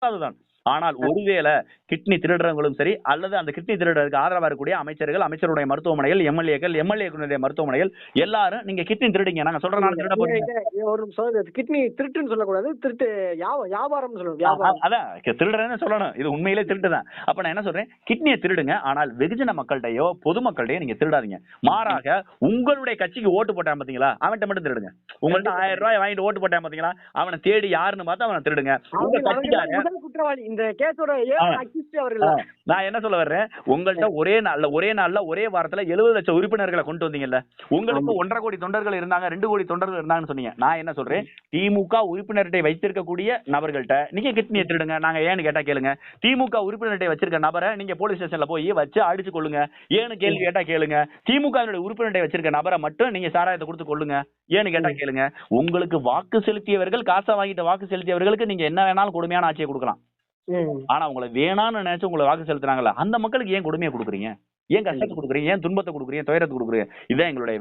Saturn ஆனால் ஒருவேளை kidney திருடுறவங்களும் சரி அல்லது அந்த கிட்னி திருடுறதுக்கு ஆதரவா இருக்கக்கூடிய அமைச்சர்கள் அமைச்சருடைய மருத்துவமனைகள் எம்எல்ஏக்கள் எம்எல்ஏக்களுடைய மருத்துவமனைகள் எல்லாரும் நீங்க கிட்னி திருடுங்க. நாங்க சொல்றனால திருட போறீங்க ஒரு நிமிஷம் கிட்னி திருட்டுன்னு சொல்லக்கூடாது. திருட்டு வியா- வியாபாரம்னு சொல்லணும் வியாபாரம். அதான் திருடுறேன்னு சொல்லணும். இது உண்மையிலே திருட்டுதான் அப்ப நான் என்ன சொல்றேன்? கிட்னியை திருடுங்க ஆனால் வெகுஜன மக்கள்கிட்டயோ பொதுமக்கள்கிட்டயோ நீங்க திருடாதீங்க. மாறாக உங்களுடைய கட்சிக்கு ஓட்டு போட்டான் பாத்தீங்களா? அவன்கிட்ட மட்டும் திருடுங்க. உங்கள்ட்ட ஆயிரம் ரூபாய் வாங்கிட்டு ஓட்டு போட்டான் பாத்தீங்களா? அவனை தேடி யாருன்னு பார்த்து அவனை திருடுங்க. உங்க முதல் குற்றவாளி. இந்த கேஸோட நான் என்ன சொல்ல வர்றேன்? உங்கள்ட்ட ஒரே நாள்ல ஒரே நாள்ல ஒரே வாரத்துல எழுபது லட்சம் உறுப்பினர்களை கொண்டு வந்தீங்கல்ல. உங்களுக்கு ஒன்றரை கோடி தொண்டர்கள் இருந்தாங்க ரெண்டு கோடி தொண்டர்கள் இருந்தாங்கன்னு சொன்னீங்க. நான் என்ன சொல்றேன்? திமுக உறுப்பினர்கிட்ட வைத்திருக்கக்கூடிய நபர்கள்ட்ட நீங்க கிட்னியை திருடுங்க நாங்க ஏன்னு கேட்டா கேளுங்க. திமுக உறுப்பினர்கிட்ட வச்சிருக்க நபரை நீங்க போலீஸ் ஸ்டேஷன்ல போய் வச்சு அடிச்சு கொள்ளுங்க. ஏன்னு கேள்வி கேட்டா கேளுங்க. திமுக உறுப்பினர்கிட்ட வச்சிருக்க நபரை மட்டும் நீங்க சாராயத்தை கொடுத்து கொள்ளுங்க. ஏன்னு கேட்டா கேளுங்க. உங்களுக்கு வாக்கு செலுத்தியவர்கள் காசை வாங்கிட்டு வாக்கு செலுத்தியவர்களுக்கு நீங்க என்ன வேணாலும் கொடுமையான ஆட்சியை கொடுக்கலாம். ஆனா உங்களை வேணாம்னு நினைச்சு உங்களை வாக்கு செலுத்துறாங்கல்ல அந்த மக்களுக்கு ஏன் கொடுமையை கொடுக்குறீங்க? ஏன் கஷ்டத்தை கொடுக்குறீங்க? ஏன் துன்பத்தை கொடுக்குறீங்க? துயரத்தை கொடுக்குறீங்க? இதுதான் எங்களுடைய